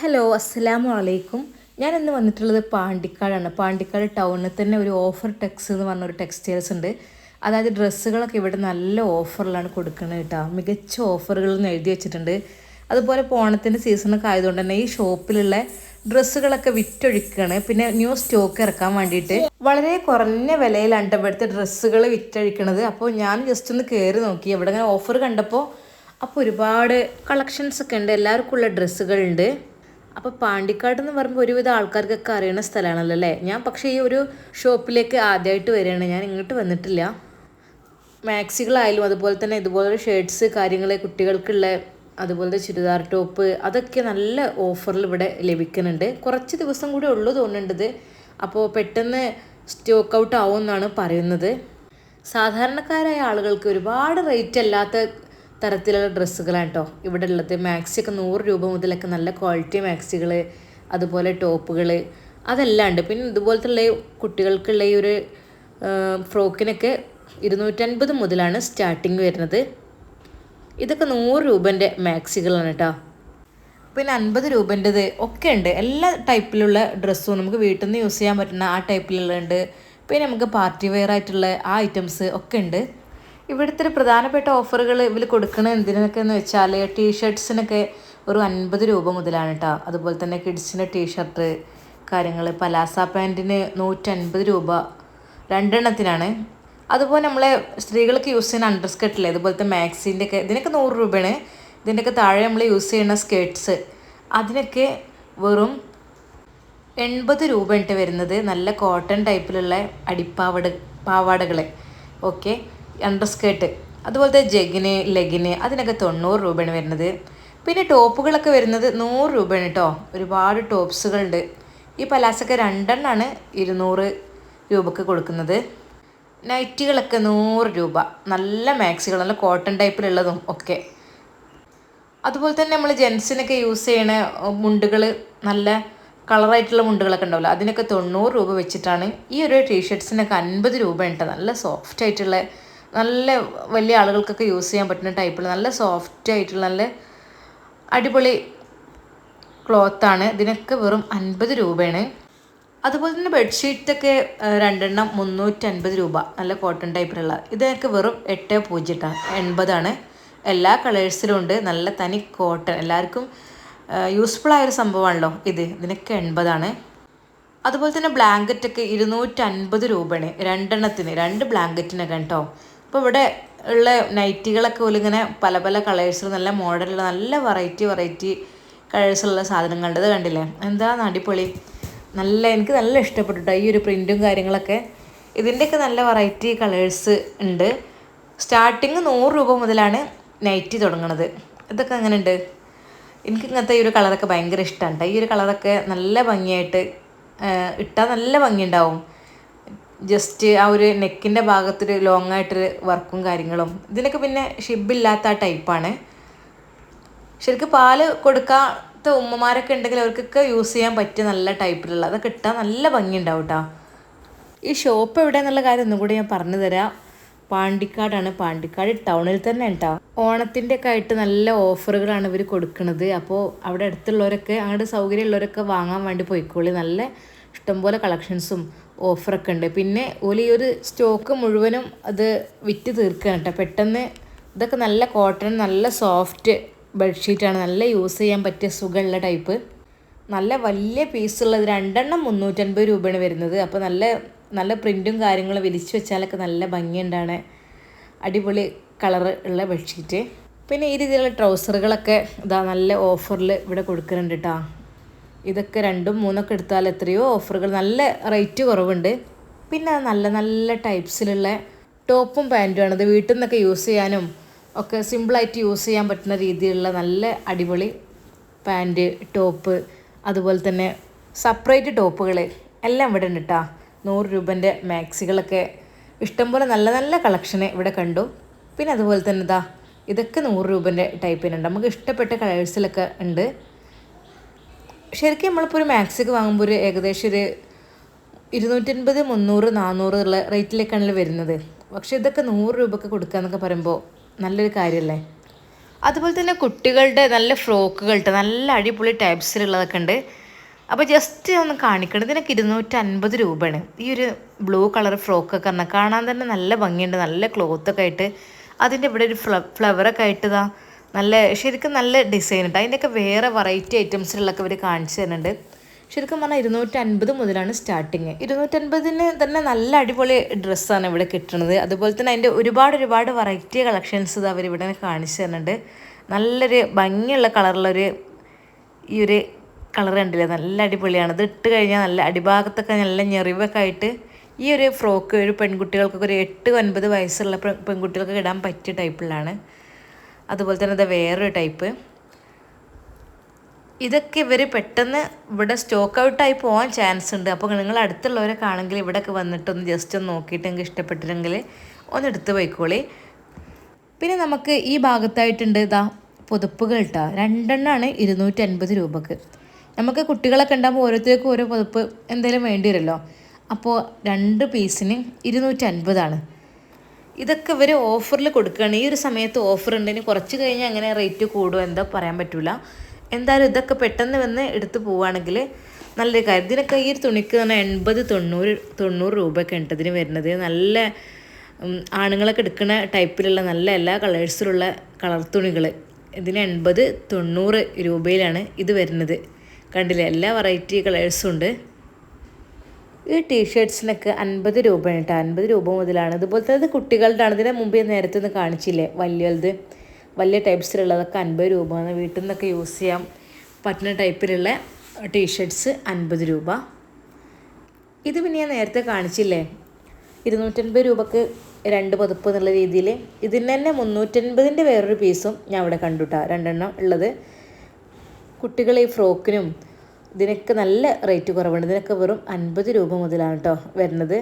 Hello അസ്സലാമു അലൈക്കും ഞാൻ ഇന്ന് വന്നിട്ടുള്ളത് പാണ്ടിക്കാടാണ്. പാണ്ടിക്കാട് ടൗണിൽ തന്നെ ഒരു ഓഫർ ടെക്സ് എന്ന് പറഞ്ഞൊരു ടെക്സ്റ്റൈൽസ് ഉണ്ട്. അതായത് ഡ്രസ്സുകളൊക്കെ ഇവിടെ നല്ല ഓഫറിലാണ് കൊടുക്കുന്നത് കേട്ടോ മികച്ച ഓഫറുകൾ എന്ന് എഴുതി വെച്ചിട്ടുണ്ട്. അതുപോലെ പോണത്തിന്റെ സീസണൊക്കെ ആയതുകൊണ്ട് തന്നെ ഈ ഷോപ്പിലുള്ള ഡ്രസ്സുകളൊക്കെ വിറ്റൊഴിക്കുകയാണ് പിന്നെ ന്യൂ സ്റ്റോക്ക് ഇറക്കാൻ വേണ്ടിയിട്ട് വളരെ കുറഞ്ഞ വിലയിലാണ് അണ്ടപ്പെടുത്ത് ഡ്രസ്സുകൾ വിറ്റഴിക്കണത്. അപ്പോൾ ഞാൻ ജസ്റ്റ് ഒന്ന് കയറി നോക്കി. എവിടെ ഇങ്ങനെ ഓഫർ കണ്ടപ്പോൾ അപ്പോൾ ഒരുപാട് കളക്ഷൻസ് ഒക്കെ ഉണ്ട്. എല്ലാവർക്കും ഉള്ള ഡ്രസ്സുകളുണ്ട് അപ്പോൾ പാണ്ടിക്കാട് എന്ന് പറയുമ്പോൾ ഒരുവിധ ആൾക്കാർക്കൊക്കെ അറിയുന്ന സ്ഥലമാണല്ലോ അല്ലേ? ഞാൻ പക്ഷേ ഈ ഒരു ഷോപ്പിലേക്ക് ആദ്യമായിട്ട് വരികയാണ്. ഞാൻ ഇങ്ങോട്ട് വന്നിട്ടില്ല. മാക്സികളായാലും അതുപോലെ തന്നെ ഇതുപോലെ ഷർട്ട്സ് കാര്യങ്ങൾ കുട്ടികൾക്കുള്ള അതുപോലത്തെ ചുരിദാർ ടോപ്പ് അതൊക്കെ നല്ല ഓഫറിൽ ഇവിടെ ലഭിക്കുന്നുണ്ട്. കുറച്ച് ദിവസം കൂടെ ഉള്ളൂ തോന്നുന്നുണ്ട് അപ്പോൾ പെട്ടെന്ന് സ്റ്റോക്ക് ഔട്ട് ആവും എന്നാണ് പറയുന്നത്. സാധാരണക്കാരായ ആളുകൾക്ക് ഒരുപാട് റേറ്റ് അല്ലാത്ത തരത്തിലുള്ള ഡ്രസ്സുകളാണ് കേട്ടോ ഇവിടെ ഉള്ളത് മാക്സി ഒക്കെ നൂറ് രൂപ മുതലൊക്കെ നല്ല ക്വാളിറ്റി മാക്സികൾ അതുപോലെ ടോപ്പുകൾ അതെല്ലാം ഉണ്ട്. പിന്നെ ഇതുപോലത്തെ ഉള്ള കുട്ടികൾക്കുള്ള ഈ ഒരു ഫ്രോക്കിനൊക്കെ ഇരുന്നൂറ്റൻപത് മുതലാണ് സ്റ്റാർട്ടിങ് വരുന്നത്. ഇതൊക്കെ നൂറ് രൂപന്റെ മാക്സികളാണ് കേട്ടോ പിന്നെ അൻപത് രൂപന്റെത് ഒക്കെ ഉണ്ട്. എല്ലാ ടൈപ്പിലുള്ള ഡ്രസ്സും നമുക്ക് വീട്ടിൽ നിന്ന് യൂസ് ചെയ്യാൻ പറ്റുന്ന ആ ടൈപ്പിലുള്ളുണ്ട് പിന്നെ നമുക്ക് പാർട്ടി വെയർ ആയിട്ടുള്ള ആ ഐറ്റംസ് ഒക്കെ ഉണ്ട്. ഇവിടുത്തെ ഒരു പ്രധാനപ്പെട്ട ഓഫറുകൾ ഇവർ കൊടുക്കുന്നത് എന്തിനൊക്കെ എന്ന് വെച്ചാൽ ടീഷർട്ട്സിനൊക്കെ ഒരു അൻപത് രൂപ മുതലാണ് കേട്ടോ അതുപോലെ തന്നെ കിഡ്സിന്റെ ടീഷർട്ട് കാര്യങ്ങൾ പലാസ പാന്റിന് നൂറ്റൻപത് രൂപ രണ്ടെണ്ണത്തിനാണ്. അതുപോലെ നമ്മളെ സ്ത്രീകൾക്ക് യൂസ് ചെയ്യുന്ന അണ്ടർ സ്കർട്ടില്ലേ അതുപോലത്തെ മാക്സിന്റെ ഒക്കെ ഇതിനൊക്കെ നൂറ് രൂപയാണ്. ഇതിന്റെയൊക്കെ താഴെ നമ്മൾ യൂസ് ചെയ്യുന്ന സ്കേർട്ട്സ് അതിനൊക്കെ വെറും എൺപത് രൂപ വരുന്നത് നല്ല കോട്ടൺ ടൈപ്പിലുള്ള അടിപ്പാവട പാവാടകൾ ഓക്കെ അണ്ടർ സ്കേർട്ട് അതുപോലത്തെ ജെഗിന് ലെഗിന് അതിനൊക്കെ തൊണ്ണൂറ് രൂപയാണ് വരുന്നത്. പിന്നെ ടോപ്പുകളൊക്കെ വരുന്നത് നൂറ് രൂപയാണ് കേട്ടോ ഒരുപാട് ടോപ്സുകളുണ്ട്. ഈ പലാസൊക്കെ രണ്ടെണ്ണമാണ് ഇരുന്നൂറ് രൂപക്ക് കൊടുക്കുന്നത്. നൈറ്റികളൊക്കെ നൂറ് രൂപ. നല്ല മാക്സികൾ നല്ല കോട്ടൺ ടൈപ്പിലുള്ളതും ഒക്കെ. അതുപോലെ തന്നെ നമ്മൾ ജെൻസിനൊക്കെ യൂസ് ചെയ്യണ മുണ്ടുകൾ നല്ല കളറായിട്ടുള്ള മുണ്ടുകളൊക്കെ ഉണ്ടാവില്ല? അതിനൊക്കെ തൊണ്ണൂറ് രൂപ വെച്ചിട്ടാണ്. ഈ ഒരു ടീഷർട്ട്സിനൊക്കെ അൻപത് രൂപ ഉണ്ട് നല്ല സോഫ്റ്റ് ആയിട്ടുള്ള നല്ല വലിയ ആളുകൾക്കൊക്കെ യൂസ് ചെയ്യാൻ പറ്റുന്ന ടൈപ്പുള്ള നല്ല സോഫ്റ്റ് ആയിട്ടുള്ള നല്ല അടിപൊളി ക്ലോത്താണ് ഇതിനൊക്കെ വെറും അൻപത് രൂപയാണ്. അതുപോലെ തന്നെ ബെഡ്ഷീറ്റൊക്കെ രണ്ടെണ്ണം മുന്നൂറ്റൻപത് രൂപ. നല്ല കോട്ടൺ ടൈപ്പിലുള്ള ഇതൊക്കെ വെറും എട്ട് പൂജ്യം എൺപതാണ്. എല്ലാ കളേഴ്സിലും ഉണ്ട്. നല്ല തനി കോട്ടൺ എല്ലാവർക്കും യൂസ്ഫുൾ ആയൊരു സംഭവമാണല്ലോ ഇത്. ഇതിനൊക്കെ എൺപതാണ്. അതുപോലെ തന്നെ ബ്ലാങ്കറ്റൊക്കെ ഇരുന്നൂറ്റൻപത് രൂപയാണ്. രണ്ടെണ്ണത്തിന്. രണ്ട് ബ്ലാങ്കറ്റിനൊക്കെ കേട്ടോ. അപ്പോൾ ഇവിടെ ഉള്ള നൈറ്റികളൊക്കെ ഇങ്ങനെ പല പല കളേഴ്സിൽ നല്ല മോഡലുള്ള നല്ല വെറൈറ്റി വെറൈറ്റി കളേഴ്സുള്ള സാധനങ്ങളുണ്ട്. ഇത് കണ്ടില്ലേ? എന്താ അടിപൊളി. നല്ല എനിക്ക് നല്ല ഇഷ്ടപ്പെട്ടു ട്ടോ ഈ ഒരു പ്രിന്റും കാര്യങ്ങളൊക്കെ. ഇതിന്റെയൊക്കെ നല്ല വെറൈറ്റി കളേഴ്സ് ഉണ്ട്. സ്റ്റാർട്ടിങ് നൂറ് രൂപ മുതലാണ് നൈറ്റി തുടങ്ങണത്. ഇതൊക്കെ അങ്ങനെ ഉണ്ട് എനിക്ക് ഇങ്ങനത്തെ ഈ ഒരു കളറൊക്കെ ഭയങ്കര ഇഷ്ടമാണ് ഈ ഒരു കളറൊക്കെ നല്ല ഭംഗിയായിട്ട് ഇട്ടാൽ നല്ല ഭംഗിയുണ്ടാവും. ജസ്റ്റ് ആ ഒരു നെക്കിന്റെ ഭാഗത്തൊരു ലോങ് ആയിട്ടൊരു വർക്കും കാര്യങ്ങളും. ഇതിനൊക്കെ പിന്നെ ഷിബില്ലാത്ത ആ ടൈപ്പാണ് ശരിക്കും പാൽ കൊടുക്കാത്ത ഉമ്മമാരൊക്കെ ഉണ്ടെങ്കിൽ അവർക്കൊക്കെ യൂസ് ചെയ്യാൻ പറ്റിയ നല്ല ടൈപ്പിലുള്ള അതൊക്കെ ഇട്ടാൽ നല്ല ഭംഗിയുണ്ടാവും കേട്ടോ ഈ ഷോപ്പ് എവിടെ എന്നുള്ള കാര്യം ഒന്നും കൂടി ഞാൻ പറഞ്ഞു തരാം. പാണ്ടിക്കാടാണ്. പാണ്ടിക്കാട് ടൗണിൽ തന്നെ കേട്ടോ ഓണത്തിന്റെ ഒക്കെ ആയിട്ട് നല്ല ഓഫറുകളാണ് ഇവർ കൊടുക്കുന്നത് അപ്പോൾ അവിടെ അടുത്തുള്ളവരൊക്കെ അങ്ങോട്ട് സൗകര്യമുള്ളവരൊക്കെ വാങ്ങാൻ വേണ്ടി പോയിക്കോളി. നല്ല ഇഷ്ടംപോലെ കളക്ഷൻസും ഓഫറൊക്കെ ഉണ്ട്. പിന്നെ ഓൽ ഒരു സ്റ്റോക്ക് മുഴുവനും അത് വിറ്റ് തീർക്കുകയാണ് കേട്ടോ. പെട്ടെന്ന് ഇതൊക്കെ നല്ല കോട്ടൺ നല്ല സോഫ്റ്റ് ബെഡ്ഷീറ്റാണ് നല്ല യൂസ് ചെയ്യാൻ പറ്റിയ സുഖമുള്ള ടൈപ്പ് നല്ല വലിയ പീസുള്ളത് രണ്ടെണ്ണം മുന്നൂറ്റൻപത് രൂപയാണ് വരുന്നത്. അപ്പോൾ നല്ല നല്ല പ്രിന്റും കാര്യങ്ങളും വിരിച്ചു വെച്ചാലൊക്കെ നല്ല ഭംഗിയുണ്ടാണ്. അടിപൊളി കളർ ഉള്ള ബെഡ്ഷീറ്റ് പിന്നെ ഈ രീതിയിലുള്ള ട്രൗസറുകളൊക്കെ ഇതാ നല്ല ഓഫറിൽ ഇവിടെ കൊടുക്കുന്നുണ്ട് കേട്ടോ ഇതൊക്കെ രണ്ടും മൂന്നൊക്കെ എടുത്താൽ എത്രയോ ഓഫറുകൾ നല്ല റേറ്റ് കുറവുണ്ട്. പിന്നെ നല്ല നല്ല ടൈപ്സിലുള്ള ടോപ്പും പാന്റുമാണ് ഇത് വീട്ടിൽ നിന്നൊക്കെ യൂസ് ചെയ്യാനും ഒക്കെ സിമ്പിളായിട്ട് യൂസ് ചെയ്യാൻ പറ്റുന്ന രീതിയിലുള്ള നല്ല അടിപൊളി പാന്റ് ടോപ്പ് അതുപോലെ തന്നെ സെപ്പറേറ്റ് ടോപ്പുകൾ എല്ലാം ഇവിടെ ഉണ്ട് കേട്ടോ നൂറ് രൂപന്റെ മാക്സികളൊക്കെ. ഇഷ്ടംപോലെ നല്ല നല്ല കളക്ഷന് ഇവിടെ കണ്ടു. പിന്നെ അതുപോലെ തന്നെ ഇതാ ഇതൊക്കെ നൂറ് രൂപന്റെ ടൈപ്പിനുണ്ട് നമുക്ക് ഇഷ്ടപ്പെട്ട കളേഴ്സിലൊക്കെ ഉണ്ട്. ശരിക്കും നമ്മളിപ്പോൾ ഒരു മാക്സിക്ക് വാങ്ങുമ്പോൾ ഒരു ഏകദേശം ഒരു ഇരുന്നൂറ്റൻപത് മുന്നൂറ് നാനൂറ് ഉള്ള റേറ്റിലേക്കാണല്ലോ വരുന്നത്. പക്ഷേ ഇതൊക്കെ നൂറ് രൂപയ്ക്ക് കൊടുക്കുക എന്നൊക്കെ പറയുമ്പോൾ നല്ലൊരു കാര്യമല്ലേ അതുപോലെ തന്നെ കുട്ടികളുടെ നല്ല ഫ്രോക്കുകളുടെ നല്ല അടിപൊളി ടൈപ്സിലുള്ളതൊക്കെ ഉണ്ട്. അപ്പോൾ ജസ്റ്റ് ഒന്ന് കാണിക്കണം. ഇതിനൊക്കെ ഇരുന്നൂറ്റൻപത് രൂപയാണ്. ഈ ഒരു ബ്ലൂ കളർ ഫ്രോക്കൊക്കെ പറഞ്ഞാൽ കാണാൻ തന്നെ നല്ല ഭംഗിയുണ്ട്. നല്ല ക്ലോത്തൊക്കെ ആയിട്ട് അതിന്റെ ഇവിടെ ഒരു ഫ്ല ഫ്ലവറൊക്കെ ആയിട്ട് ഇതാ നല്ല ശരിക്കും നല്ല ഡിസൈൻ ഉണ്ട്. അതിന്റെയൊക്കെ വേറെ വെറൈറ്റി ഐറ്റംസിലുള്ളൊക്കെ ഇവർ കാണിച്ചു തരുന്നുണ്ട്. ശരിക്കും പറഞ്ഞാൽ ഇരുന്നൂറ്റൻപത് മുതലാണ് സ്റ്റാർട്ടിങ് ഇരുന്നൂറ്റൻപതിന് തന്നെ നല്ല അടിപൊളി ഡ്രസ്സാണ് ഇവിടെ കിട്ടുന്നത് അതുപോലെ തന്നെ അതിന്റെ ഒരുപാട് ഒരുപാട് വെറൈറ്റി കളക്ഷൻസ് ഇത് അവർ ഇവിടെ കാണിച്ചു തരുന്നുണ്ട്. നല്ലൊരു ഭംഗിയുള്ള കളറിലൊരു ഈ ഒരു കളർ കണ്ടില്ലേ? നല്ല അടിപൊളിയാണ്. ഇത് ഇട്ട് കഴിഞ്ഞാൽ നല്ല അടിഭാഗത്തൊക്കെ നല്ല ഞെറിവൊക്കെ ആയിട്ട് ഈ ഒരു ഫ്രോക്ക് ഒരു പെൺകുട്ടികൾക്കൊക്കെ ഒരു എട്ട് ഒൻപത് വയസ്സുള്ള പെൺകുട്ടികൾക്ക് ഇടാൻ പറ്റിയ ടൈപ്പിലാണ് അതുപോലെ തന്നെ ഇത് വേറൊരു ടൈപ്പ് ഇതൊക്കെ ഇവർ പെട്ടെന്ന് ഇവിടെ സ്റ്റോക്ക് ഔട്ടായി പോകാൻ ചാൻസ് ഉണ്ട്. അപ്പോൾ നിങ്ങൾ അടുത്തുള്ളവരൊക്കെ ആണെങ്കിൽ ഇവിടെയൊക്കെ വന്നിട്ടൊന്ന് ജസ്റ്റ് ഒന്ന് നോക്കിയിട്ട് നിങ്ങൾക്ക് ഇഷ്ടപ്പെട്ടില്ലെങ്കിൽ ഒന്ന് എടുത്ത് പോയിക്കോളി. പിന്നെ നമുക്ക് ഈ ഭാഗത്തായിട്ടുണ്ട് ഇതാ പുതുപ്പുകൾ ഇട്ടാ രണ്ടെണ്ണമാണ് ഇരുന്നൂറ്റി അൻപത് രൂപക്ക്. നമുക്ക് കുട്ടികളൊക്കെ ഉണ്ടാകുമ്പോൾ ഓരോരുത്തർക്കും ഓരോ പുതുപ്പ് എന്തെങ്കിലും വേണ്ടി വരുമല്ലോ. അപ്പോൾ രണ്ട് പീസിന് ഇരുന്നൂറ്റി അൻപതാണ് ഇതൊക്കെ ഇവർ ഓഫറിൽ കൊടുക്കുകയാണ് ഈ ഒരു സമയത്ത് ഓഫർ ഉണ്ട്. ഇനി കുറച്ച് കഴിഞ്ഞാൽ അങ്ങനെ റേറ്റ് കൂടുമോ എന്താ പറയാൻ പറ്റില്ല എന്തായാലും ഇതൊക്കെ പെട്ടെന്ന് വന്ന് എടുത്തു പോവുകയാണെങ്കിൽ നല്ലൊരു കാര്യം. ഇതിനൊക്കെ ഈ ഒരു തുണിക്ക് തന്നെ എൺപത് തൊണ്ണൂറ് തൊണ്ണൂറ് രൂപയൊക്കെ ഉണ്ട് ഇതിന് വരുന്നത്. നല്ല ആണുങ്ങളൊക്കെ എടുക്കുന്ന ടൈപ്പിലുള്ള നല്ല എല്ലാ കളേഴ്സിലുള്ള കളർ തുണികൾ ഇതിന് എൺപത് തൊണ്ണൂറ് രൂപയിലാണ് ഇത് വരുന്നത്. കണ്ടില്ല? എല്ലാ വെറൈറ്റി കളേഴ്സും ഉണ്ട്. ഈ ടീഷർട്സിനൊക്കെ അൻപത് രൂപയാണ് കേട്ടോ അൻപത് രൂപ മുതലാണ്. ഇതുപോലത്തെ തന്നെ കുട്ടികളുടെ ആണ്. ഇതിനെ മുമ്പേ നേരത്തെ ഒന്ന് കാണിച്ചില്ലേ? വലിയ വലുത് വലിയ ടൈപ്സിലുള്ളതൊക്കെ അൻപത് രൂപ വീട്ടിൽ നിന്നൊക്കെ യൂസ് ചെയ്യാൻ പറ്റുന്ന ടൈപ്പിലുള്ള ടീഷർട്സ് അൻപത് രൂപ. ഇത് പിന്നെ ഞാൻ നേരത്തെ കാണിച്ചില്ലേ? ഇരുന്നൂറ്റൻപത് രൂപക്ക് രണ്ട് പതിപ്പ് എന്നുള്ള രീതിയിൽ. ഇതിന് തന്നെ മുന്നൂറ്റൻപതിന്റെ വേറൊരു പീസും ഞാൻ അവിടെ കണ്ടുട്ടാ രണ്ടെണ്ണം ഉള്ളത്. കുട്ടികൾ ഈ ഫ്രോക്കിനും ഇതിനൊക്കെ നല്ല റേറ്റ് കുറവുണ്ട് ഇതിനൊക്കെ വെറും അൻപത് രൂപ മുതലാണ് കേട്ടോ വരുന്നത്.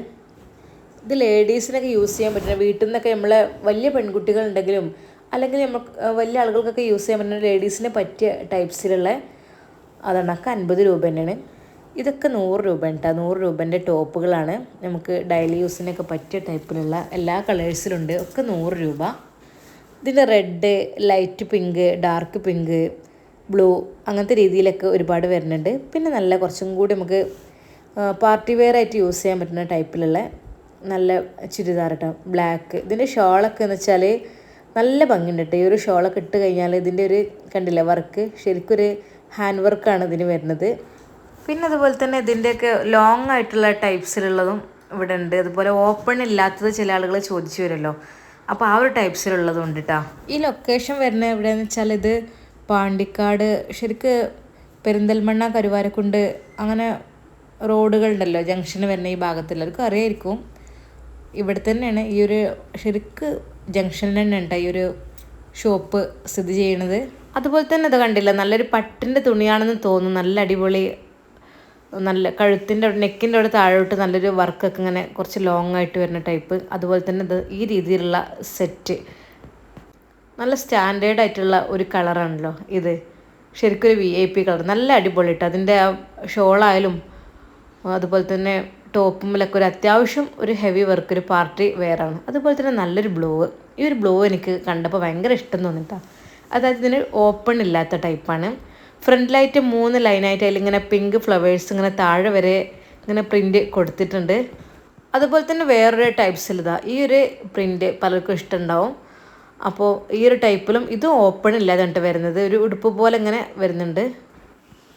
ഇത് ലേഡീസിനൊക്കെ യൂസ് ചെയ്യാൻ പറ്റുന്ന വീട്ടിൽ നിന്നൊക്കെ നമ്മളെ വലിയ പെൺകുട്ടികൾ ഉണ്ടെങ്കിലും അല്ലെങ്കിൽ നമ്മൾ വലിയ ആളുകൾക്കൊക്കെ യൂസ് ചെയ്യാൻ പറ്റുന്ന ലേഡീസിന് പറ്റിയ ടൈപ്സിലുള്ള അതെണ്ണൊക്കെ അൻപത് രൂപ തന്നെയാണ്. ഇതൊക്കെ നൂറ് രൂപ കേട്ടോ നൂറ് രൂപേന്റെ ടോപ്പുകളാണ്. നമുക്ക് ഡെയിലി യൂസിനൊക്കെ പറ്റിയ ടൈപ്പിലുള്ള എല്ലാ കളേഴ്സിലുണ്ട് ഒക്കെ നൂറ് രൂപ. ഇതിന്റെ red light pink dark pink blue അങ്ങനത്തെ രീതിയിലൊക്കെ ഒരുപാട് വരുന്നുണ്ട്. പിന്നെ നല്ല കുറച്ചും കൂടി നമുക്ക് പാർട്ടി വെയർ ആയിട്ട് യൂസ് ചെയ്യാൻ പറ്റുന്ന ടൈപ്പിലുള്ള നല്ല ചുരിദാർ കേട്ടോ ബ്ലാക്ക് ഇതിന്റെ ഷോളൊക്കെ എന്ന് വെച്ചാൽ നല്ല ഭംഗിയുണ്ട് കേട്ടോ ഈ ഒരു ഷോളൊക്കെ ഇട്ട് കഴിഞ്ഞാൽ ഇതിന്റെ ഒരു കണ്ടില്ല വർക്ക് ശരിക്കൊരു ഹാൻഡ് വർക്കാണ് ഇതിന് വരുന്നത്. പിന്നെ അതുപോലെ തന്നെ ഇതിന്റെയൊക്കെ ലോങ് ആയിട്ടുള്ള ടൈപ്സിലുള്ളതും ഇവിടെ ഉണ്ട്. അതുപോലെ ഓപ്പൺ ഇല്ലാത്തത് ചില ആളുകൾ ചോദിച്ചു വരുമല്ലോ. അപ്പോൾ ആ ഒരു ടൈപ്സിലുള്ളതും ഉണ്ട് കേട്ടോ ഈ ലൊക്കേഷൻ വരുന്നത് എവിടെയെന്ന് വെച്ചാൽ ഇത് പാണ്ടിക്കാട് ശരിക്ക് പെരിന്തൽമണ്ണ കരുവാരക്കുണ്ട് അങ്ങനെ റോഡുകളുണ്ടല്ലോ ജംഗ്ഷന് വരുന്ന ഈ ഭാഗത്ത് എല്ലാവർക്കും അറിയായിരിക്കും. ഇവിടെ തന്നെയാണ് ഈ ഒരു ശരിക്ക് ജംഗ്ഷനിൽ തന്നെ ഉണ്ട് ഈ ഒരു ഷോപ്പ് സ്ഥിതി ചെയ്യണത്. അതുപോലെ തന്നെ അത് കണ്ടില്ല നല്ലൊരു പട്ടിന്റെ തുണിയാണെന്ന് തോന്നുന്നു നല്ല അടിപൊളി നല്ല കഴുത്തിന്റെ നെക്കിന്റെ അവിടെ താഴോട്ട് നല്ലൊരു വർക്കൊക്കെ ഇങ്ങനെ കുറച്ച് ലോങ് ആയിട്ട് വരുന്ന ടൈപ്പ് അതുപോലെ തന്നെ ഇത് ഈ രീതിയിലുള്ള സെറ്റ് നല്ല സ്റ്റാൻഡേർഡ് ആയിട്ടുള്ള ഒരു കളറാണല്ലോ ഇത്. ശരിക്കും ഒരു വി ഐ പി കളർ നല്ല അടിപൊളി ഇട്ട് അതിന്റെ ആ ഷോളായാലും അതുപോലെ തന്നെ ടോപ്പുമ്മിലൊക്കെ ഒരു അത്യാവശ്യം ഒരു ഹെവി വർക്ക് ഒരു പാർട്ടി വെയറാണ് അതുപോലെ തന്നെ നല്ലൊരു ബ്ലൂ ഈ ഒരു ബ്ലൂ എനിക്ക് കണ്ടപ്പോൾ ഭയങ്കര ഇഷ്ടം തോന്നിട്ടാ. അതായത് ഇതിന് ഓപ്പൺ ഇല്ലാത്ത ടൈപ്പാണ് ഫ്രണ്ടിലായിട്ട് മൂന്ന് ലൈനായിട്ട് അതിൽ ഇങ്ങനെ പിങ്ക് ഫ്ലവേഴ്സ് ഇങ്ങനെ താഴെ വരെ ഇങ്ങനെ പ്രിന്റ് കൊടുത്തിട്ടുണ്ട്. അതുപോലെ തന്നെ വേറൊരു ടൈപ്സിൽ ഇതാ. ഈ ഒരു പ്രിന്റ് പലർക്കും ഇഷ്ടമുണ്ടാവും അപ്പോൾ ഈ ഒരു ടൈപ്പിലും ഇത് ഓപ്പൺ ഇല്ലാതെ വരുന്നത്. ഒരു ഉടുപ്പ് പോലെ ഇങ്ങനെ വരുന്നുണ്ട്.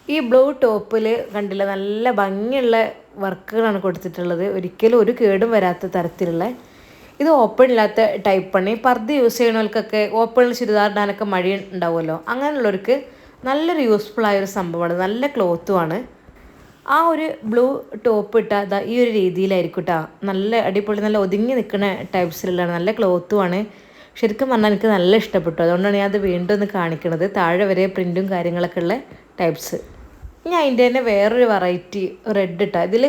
ഈ ബ്ലൂ ടോപ്പിൽ കണ്ടില്ല നല്ല ഭംഗിയുള്ള വർക്കുകളാണ് കൊടുത്തിട്ടുള്ളത്. ഒരിക്കലും ഒരു കേടും വരാത്ത തരത്തിലുള്ള. ഇത് ഓപ്പൺ ഇല്ലാത്ത ടൈപ്പാണ് ഈ പർദ്ദ യൂസ് ചെയ്യണവർക്കൊക്കെ ഓപ്പണിൽ ചുരിദാറിടാനൊക്കെ മഴ ഉണ്ടാവുമല്ലോ. അങ്ങനെയുള്ളവർക്ക് നല്ലൊരു യൂസ്ഫുൾ ആയ ഒരു സംഭവമാണ്. നല്ല ക്ലോത്തുമാണ് ആ ഒരു ബ്ലൂ ടോപ്പ് ഇട്ടാൽ ഈ ഒരു രീതിയിലായിരിക്കും കേട്ടോ നല്ല അടിപൊളി നല്ല ഒതുങ്ങി നിൽക്കുന്ന ടൈപ്സിലുള്ളതാണ് നല്ല ക്ലോത്തുമാണ് ശരിക്കും പറഞ്ഞാൽ എനിക്ക് നല്ല ഇഷ്ടപ്പെട്ടു. അതുകൊണ്ടാണ് ഞാൻ അത് വീണ്ടും ഒന്ന് കാണിക്കുന്നത് താഴെ വരെ പ്രിന്റും കാര്യങ്ങളൊക്കെ ഉള്ള ടൈപ്സ്. ഇനി അതിന്റെ തന്നെ വേറൊരു വെറൈറ്റി റെഡ് ഇട്ട. ഇതിൽ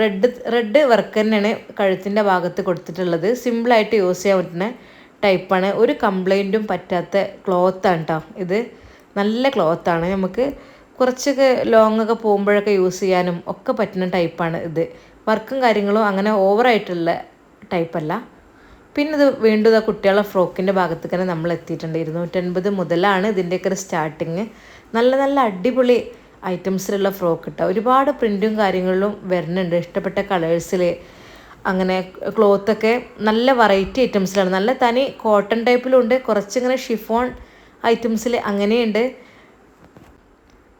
റെഡ് റെഡ് വർക്ക് തന്നെയാണ് കഴുത്തിന്റെ ഭാഗത്ത് കൊടുത്തിട്ടുള്ളത്. സിമ്പിളായിട്ട് യൂസ് ചെയ്യാൻ പറ്റുന്ന ടൈപ്പാണ് ഒരു കംപ്ലൈന്റും പറ്റാത്ത ക്ലോത്താണ് കേട്ടോ ഇത്. നല്ല ക്ലോത്താണ് നമുക്ക് കുറച്ചൊക്കെ ലോങ് ഒക്കെ പോകുമ്പോഴൊക്കെ യൂസ് ചെയ്യാനും ഒക്കെ പറ്റുന്ന ടൈപ്പാണ് ഇത്. വർക്കും കാര്യങ്ങളും അങ്ങനെ ഓവറായിട്ടുള്ള ടൈപ്പല്ല പിന്നെ ഇത് വീണ്ടും ആ കുട്ടികളുടെ ഫ്രോക്കിന്റെ ഭാഗത്തേക്ക് തന്നെ നമ്മൾ എത്തിയിട്ടുണ്ട്. ഇരുന്നൂറ്റൻപത് മുതലാണ് ഇതിന്റെയൊക്കെ ഒരു സ്റ്റാർട്ടിങ് നല്ല നല്ല അടിപൊളി ഐറ്റംസിലുള്ള ഫ്രോക്ക് കിട്ടുക ഒരുപാട് പ്രിന്റും കാര്യങ്ങളിലും വരുന്നുണ്ട്. ഇഷ്ടപ്പെട്ട കളേഴ്സിൽ അങ്ങനെ ക്ലോത്തൊക്കെ നല്ല വെറൈറ്റി ഐറ്റംസിലാണ്. നല്ല തനി കോട്ടൺ ടൈപ്പിലും ഉണ്ട്. കുറച്ചിങ്ങനെ ഷിഫോൺ ഐറ്റംസിൽ അങ്ങനെയുണ്ട്.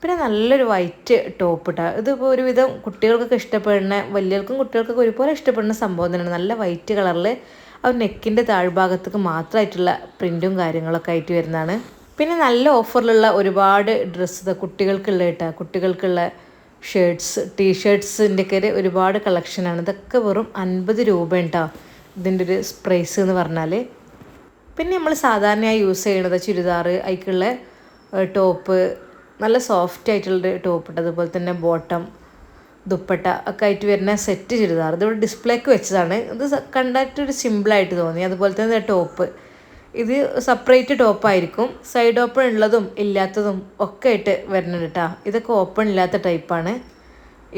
പിന്നെ നല്ലൊരു വൈറ്റ് ടോപ്പ് ഇട്ടാ. ഇതിപ്പോൾ ഒരുവിധം കുട്ടികൾക്കൊക്കെ ഇഷ്ടപ്പെടുന്ന വലിയവർക്കും കുട്ടികൾക്കൊക്കെ ഒരുപോലെ ഇഷ്ടപ്പെടുന്ന സംഭവം തന്നെയാണ്. നല്ല വൈറ്റ് കളറിൽ ആ നെക്കിന്റെ താഴ്ഭാഗത്തേക്ക് മാത്രമായിട്ടുള്ള പ്രിന്റും കാര്യങ്ങളൊക്കെ ആയിട്ട് വരുന്നതാണ്. പിന്നെ നല്ല ഓഫറിലുള്ള ഒരുപാട് ഡ്രസ്സ് കുട്ടികൾക്കുള്ള കേട്ടോ. കുട്ടികൾക്കുള്ള ഷർട്ട്സ് ടീഷർട്ട്സിന്റെ ഒക്കെ ഒരുപാട് കളക്ഷനാണ് ഇതൊക്കെ വെറും അൻപത് രൂപ ഉണ്ടോ ഇതിന്റെ ഒരു പ്രൈസ് എന്ന് പറഞ്ഞാൽ പിന്നെ നമ്മൾ സാധാരണയായി യൂസ് ചെയ്യണത് ചുരിദാർ അതിക്കുള്ള ടോപ്പ്. നല്ല സോഫ്റ്റ് ആയിട്ടുള്ള ടോപ്പ് ഉണ്ട്. അതുപോലെ തന്നെ ബോട്ടം ദുപ്പട്ട ഒക്കെ ആയിട്ട് വരുന്ന സെറ്റ് ചുരിദാർ. ഇതിവിടെ ഡിസ്പ്ലേക്ക് വെച്ചതാണ്. ഇത് കണ്ടിട്ട് ഒരു സിമ്പിളായിട്ട് തോന്നി. അതുപോലെ തന്നെ ടോപ്പ് ഇത് സെപ്പറേറ്റ് ടോപ്പായിരിക്കും സൈഡ് ഓപ്പൺ ഉള്ളതും ഇല്ലാത്തതും ഒക്കെ ആയിട്ട് വരുന്നുണ്ട് കേട്ടോ ഇതൊക്കെ ഓപ്പൺ ഇല്ലാത്ത ടൈപ്പാണ്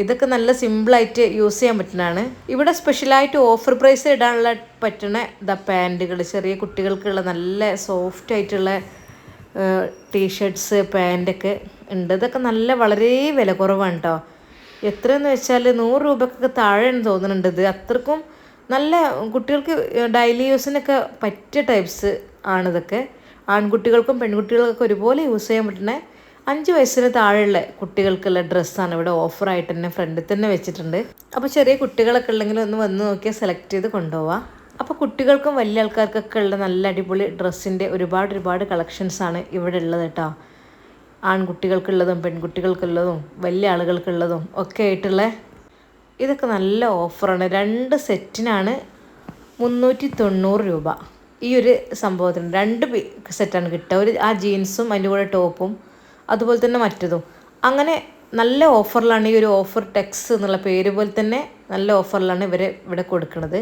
ഇതൊക്കെ നല്ല സിമ്പിളായിട്ട് യൂസ് ചെയ്യാൻ പറ്റുന്നതാണ്. ഇവിടെ സ്പെഷ്യലായിട്ട് ഓഫർ പ്രൈസ് ഇടാനുള്ള പറ്റുന്ന ദ പാന്റുകൾ ചെറിയ കുട്ടികൾക്കുള്ള നല്ല സോഫ്റ്റ് ആയിട്ടുള്ള ടീഷർട്ട്സ് പാന്റൊക്കെ ഉണ്ട്. ഇതൊക്കെ നല്ല വളരെ വില കുറവാണ് കേട്ടോ എത്രയെന്ന് വെച്ചാൽ നൂറ് രൂപക്കൊക്കെ താഴെയാണ് തോന്നുന്നുണ്ട് ഇത്. അത്രക്കും നല്ല കുട്ടികൾക്ക് ഡെയിലി യൂസിനൊക്കെ പറ്റിയ ടൈപ്സ് ആണിതൊക്കെ ആൺകുട്ടികൾക്കും പെൺകുട്ടികൾക്കൊക്കെ ഒരുപോലെ യൂസ് ചെയ്യാൻ പറ്റുന്ന അഞ്ച് വയസ്സിന് താഴെയുള്ള കുട്ടികൾക്കുള്ള ഡ്രസ്സാണ് ഇവിടെ ഓഫറായിട്ട് തന്നെ ഫ്രണ്ടിൽ തന്നെ വെച്ചിട്ടുണ്ട്. അപ്പോൾ ചെറിയ കുട്ടികളൊക്കെ ഉള്ളെങ്കിൽ ഒന്ന് വന്ന് നോക്കിയാൽ സെലക്ട് ചെയ്ത് കൊണ്ടുപോവാം. അപ്പോൾ കുട്ടികൾക്കും വലിയ ആൾക്കാർക്കൊക്കെ ഉള്ള നല്ല അടിപൊളി ഡ്രസ്സിന്റെ ഒരുപാട് ഒരുപാട് കളക്ഷൻസാണ് ഇവിടെ ഉള്ളത് കേട്ടോ. ആൺകുട്ടികൾക്കുള്ളതും പെൺകുട്ടികൾക്കുള്ളതും വലിയ ആളുകൾക്കുള്ളതും ഒക്കെ ആയിട്ടുള്ള ഇതൊക്കെ നല്ല ഓഫറാണ്. രണ്ട് സെറ്റിനാണ് മുന്നൂറ്റി തൊണ്ണൂറ് രൂപ. ഈ ഒരു സംഭവത്തിന് രണ്ട് സെറ്റാണ് കിട്ടുക. ഒരു ആ ജീൻസും അതിന്റെ കൂടെ ടോപ്പും അതുപോലെ തന്നെ മറ്റതും. അങ്ങനെ നല്ല ഓഫറിലാണ് ഈ ഒരു ഓഫർ ടെക്സ് എന്നുള്ള പേര് പോലെ തന്നെ നല്ല ഓഫറിലാണ് ഇവർ ഇവിടെ കൊടുക്കുന്നത്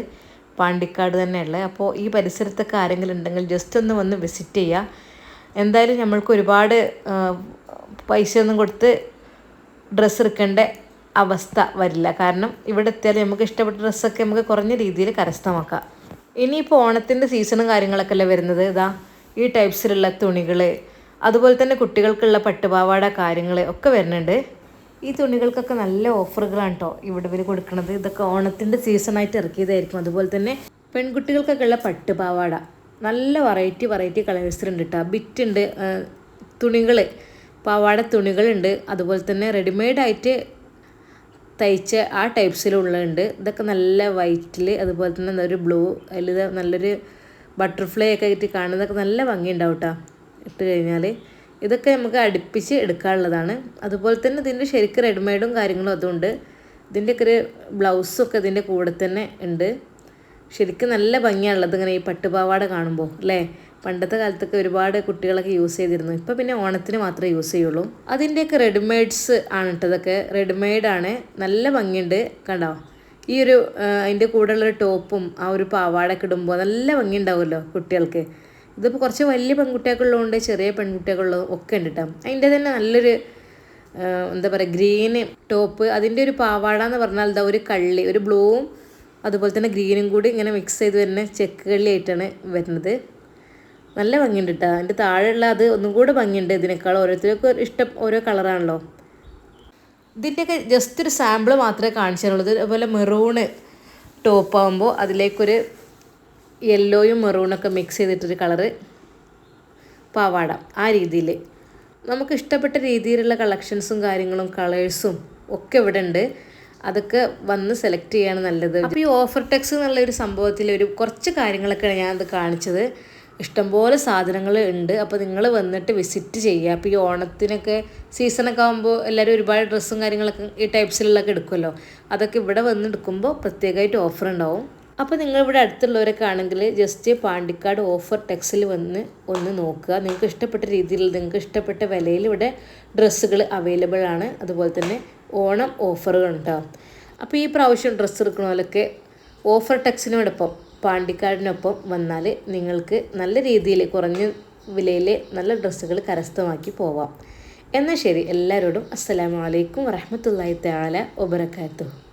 പാണ്ടിക്കാട് തന്നെയുള്ളത് അപ്പോൾ ഈ പരിസരത്തൊക്കെ ആരെങ്കിലും ഉണ്ടെങ്കിൽ ജസ്റ്റ് ഒന്ന് വന്ന് വിസിറ്റ് ചെയ്യുക. എന്തായാലും നമ്മൾക്ക് ഒരുപാട് പൈസ ഒന്നും കൊടുത്ത് ഡ്രസ്സ് എടുക്കേണ്ട അവസ്ഥ വരില്ല. കാരണം ഇവിടെ എത്തിയാൽ നമുക്ക് ഇഷ്ടപ്പെട്ട ഡ്രസ്സൊക്കെ നമുക്ക് കുറഞ്ഞ രീതിയിൽ കരസ്ഥമാക്കാം. ഇനിയിപ്പോൾ ഓണത്തിന്റെ സീസണും കാര്യങ്ങളൊക്കെ അല്ലേ വരുന്നത്? ഇതാ ഈ ടൈപ്സിലുള്ള തുണികൾ അതുപോലെ തന്നെ കുട്ടികൾക്കുള്ള പട്ടുപാവാട കാര്യങ്ങൾ ഒക്കെ വരുന്നുണ്ട്. ഈ തുണികൾക്കൊക്കെ നല്ല ഓഫറുകളാണ് കേട്ടോ ഇവിടെ ഇവർ കൊടുക്കുന്നത് ഇതൊക്കെ ഓണത്തിന്റെ സീസണായിട്ട് ഇറക്കിയതായിരിക്കും. അതുപോലെ തന്നെ പെൺകുട്ടികൾക്കൊക്കെ ഉള്ള പട്ടുപാവാട. നല്ല വെറൈറ്റി വെറൈറ്റി കളേഴ്സിലുണ്ട് കേട്ടോ ബിറ്റ് ഉണ്ട് തുണികൾ പാവാട തുണികളുണ്ട്. അതുപോലെ തന്നെ റെഡിമെയ്ഡായിട്ട് തയ്ച്ച ആ ടൈപ്സിലുള്ളുണ്ട് ഇതൊക്കെ നല്ല വൈറ്റിൽ അതുപോലെ തന്നെ ഒരു ബ്ലൂ അതിൽ നല്ലൊരു ബട്ടർഫ്ലൈ ഒക്കെ ആയിട്ട് കാണുന്നതൊക്കെ നല്ല ഭംഗിയുണ്ടാവും കേട്ടോ ഇട്ട് കഴിഞ്ഞാൽ ഇതൊക്കെ നമുക്ക് അടുപ്പിച്ച് എടുക്കാനുള്ളതാണ്. അതുപോലെ തന്നെ ഇതിന്റെ ശരിക്കും റെഡിമെയ്ഡും കാര്യങ്ങളും അതുകൊണ്ട് ഇതിന്റെയൊക്കെ ഒരു ബ്ലൗസൊക്കെ ഇതിന്റെ കൂടെ തന്നെ ഉണ്ട് ശരിക്കും നല്ല ഭംഗിയാണുള്ളത് ഇങ്ങനെ ഈ പട്ടുപാവാട കാണുമ്പോൾ അല്ലേ? പണ്ടത്തെ കാലത്തൊക്കെ ഒരുപാട് കുട്ടികളൊക്കെ യൂസ് ചെയ്തിരുന്നു. ഇപ്പോൾ പിന്നെ ഓണത്തിന് മാത്രമേ യൂസ് ചെയ്യുള്ളൂ. അതിന്റെയൊക്കെ റെഡിമെയ്ഡ്സ് ആണ് കേട്ടതൊക്കെ റെഡിമെയ്ഡാണ് നല്ല ഭംഗിയുണ്ട്. കണ്ടോ? ഈ ഒരു അതിന്റെ കൂടെയുള്ള ടോപ്പും ആ ഒരു പാവാടൊക്കെ ഇടുമ്പോൾ നല്ല ഭംഗി ഉണ്ടാവുമല്ലോ കുട്ടികൾക്ക്. ഇതിപ്പോൾ കുറച്ച് വലിയ പെൺകുട്ടികൾക്കുള്ളതുകൊണ്ട് ചെറിയ പെൺകുട്ടികളുള്ളതും ഒക്കെ ഉണ്ട് കേട്ടോ അതിന്റെ തന്നെ നല്ലൊരു എന്താ പറയുക ഗ്രീന് ടോപ്പ് അതിന്റെ ഒരു പാവാട എന്ന് പറഞ്ഞാൽ എന്താ ഒരു കള്ളി ഒരു ബ്ലൂവും അതുപോലെ തന്നെ ഗ്രീനും കൂടി ഇങ്ങനെ മിക്സ് ചെയ്ത് വരുന്ന ചെക്കുകളിലായിട്ടാണ് വരുന്നത്. നല്ല ഭംഗിയുണ്ട് കേട്ടോ അതിന്റെ താഴെയുള്ള അത് ഒന്നും കൂടെ ഭംഗിയുണ്ട് ഇതിനേക്കാൾ. ഓരോരുത്തർക്കും ഇഷ്ടം ഓരോ കളറാണല്ലോ. ഇതിന്റെയൊക്കെ ജസ്റ്റ് ഒരു സാമ്പിൾ മാത്രമേ കാണിച്ചാറുള്ളൂ. അതുപോലെ മെറൂണ് ടോപ്പ് ആകുമ്പോൾ അതിലേക്കൊരു യെല്ലോയും മെറൂണൊക്കെ മിക്സ് ചെയ്തിട്ടൊരു കളറ് പാവാട ആ രീതിയിൽ. നമുക്ക് ഇഷ്ടപ്പെട്ട രീതിയിലുള്ള കളക്ഷൻസും കാര്യങ്ങളും കളേഴ്സും ഒക്കെ ഇവിടെ ഉണ്ട്. അതൊക്കെ വന്ന് സെലക്ട് ചെയ്യാണ് നല്ലത്. അപ്പോൾ ഈ ഓഫർ ടെക്സ് എന്നുള്ള ഒരു സംഭവത്തിൽ ഒരു കുറച്ച് കാര്യങ്ങളൊക്കെയാണ് ഞാനത് കാണിച്ചത്. ഇഷ്ടംപോലെ സാധനങ്ങൾ ഉണ്ട്. അപ്പോൾ നിങ്ങൾ വന്നിട്ട് വിസിറ്റ് ചെയ്യുക. അപ്പോൾ ഈ ഓണത്തിനൊക്കെ സീസണൊക്കെ ആകുമ്പോൾ എല്ലാവരും ഒരുപാട് ഡ്രസ്സും കാര്യങ്ങളൊക്കെ ഈ ടൈപ്സിലുള്ളൊക്കെ എടുക്കുമല്ലോ. അതൊക്കെ ഇവിടെ വന്ന് എടുക്കുമ്പോൾ പ്രത്യേകമായിട്ട് ഓഫർ ഉണ്ടാവും. അപ്പോൾ നിങ്ങൾ ഇവിടെ അടുത്തുള്ളവരൊക്കെ ആണെങ്കിൽ ജസ്റ്റ് പാണ്ടിക്കാട് ഓഫർ ടെക്സിൽ വന്ന് ഒന്ന് നോക്കുക. നിങ്ങൾക്ക് ഇഷ്ടപ്പെട്ട രീതിയിൽ നിങ്ങൾക്ക് ഇഷ്ടപ്പെട്ട വിലയിൽ ഇവിടെ ഡ്രസ്സുകൾ അവൈലബിൾ ആണ്. അതുപോലെ തന്നെ ഓണം ഓഫറുകൾ ഉണ്ടാവും. അപ്പോൾ ഈ പ്രാവശ്യം ഡ്രസ്സ് എടുക്കണമല്ലൊക്കെ ഓഫർ ടെക്സിനോടൊപ്പം പാണ്ടിക്കാടിനൊപ്പം വന്നാൽ നിങ്ങൾക്ക് നല്ല രീതിയിൽ കുറഞ്ഞ വിലയിൽ നല്ല ഡ്രസ്സുകൾ കരസ്ഥമാക്കി പോവാം. എന്നാൽ ശരി എല്ലാവരോടും അസ്സലാമു അലൈക്കും വറഹമത്തല്ലാഹി തആല വബറകാതുഹു.